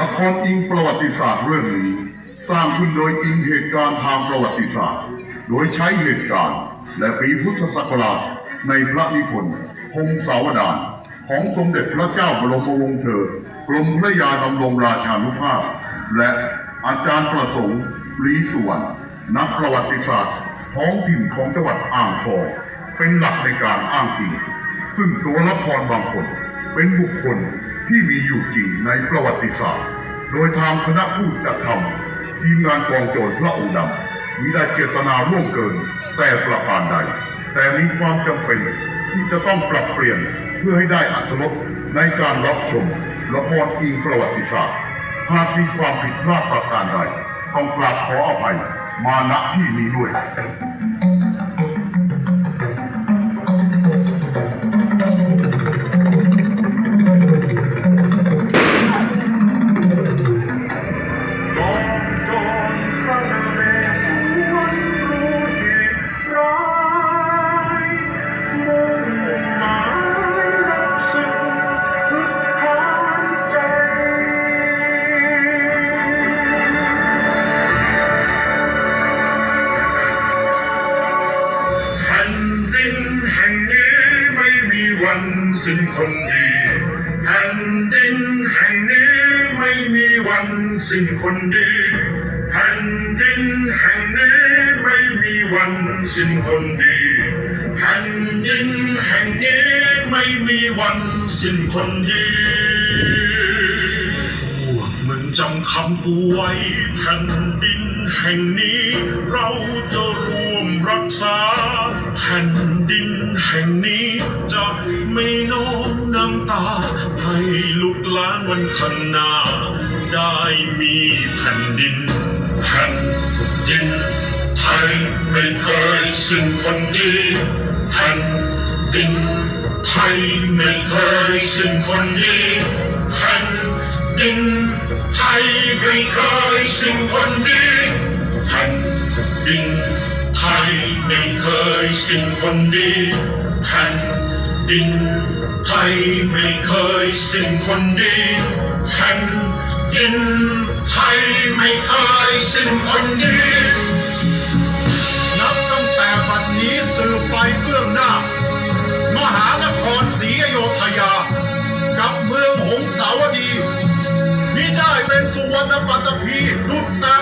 ละครอิงประวัติศาสตร์เรื่องนี้ สร้างขึ้นโดยอิงเหตุการณ์ทางประวัติศาสตร์ โดยใช้เหตุการณ์ และปีพุทธศักราชในพระนิพนธ์พงศาวดารของสมเด็จพระเจ้าบรมวงศ์เธอกรมพระยาดำรงราชานุภาพ และอาจารย์ประสงค์ปรีสุวรรณนักประวัติศาสตร์ท้องถิ่นของจังหวัดอ่างทองเป็นหลักในการอ้างอิงซึ่งตัวละครบางคน เป็นบุคคลที่มีอยู่จริงในประวัติศาสตร์ โดยทางคณะผู้จัดทำทีมงานกองโจรพระองค์ดำมิได้เจตนาร่วงเกิน แต่ประการใด แต่มีความจำเป็นที่จะต้องปรับเปลี่ยนเพื่อให้ได้อัตลดในการรับชมละครอิงประวัติศาสตร์หากมีความผิดพลาดประการใดต้องกราบขออภัยมาณที่นี้ด้วย สิ้นคนดีแผ่นดินแห่งนี้ไม่มีวันสิ้นคนดีแผ่นดินแห่งนี้ไม่มีวันสิ้นคนดีแผ่นดินแห่งนี้ไม่มีวันสิ้นคนดีพวกมึงจำคำกูไว้แผ่นดินแห่งนี้เราจะร่วมรักษาแผ่นดินแห่งนี้ ไม่โน้มน้ำตา ให้ลูกหลานวันข้างหน้า ได้มีแผ่นดินแผ่นดินไทยไม่เคยสิ้นคนดีแผ่นดินไทยไม่เคยสิ้นคนดีแผ่นดินไทยไม่เคยสิ้นคนดีแผ่นดินไทยไม่เคยสิ้นคนดีแผ่น ดิน ไทยไม่เคยสิ้นคนดีแผ่นดินไทยไม่เคยสิ้นคนดีนับตั้งแต่บัดนี้สืบไปเบื้องหน้า มหานครศรีอโยธยา กับเมืองหงสาวดีมิได้เป็นสุวรรณปัตภีดุจตา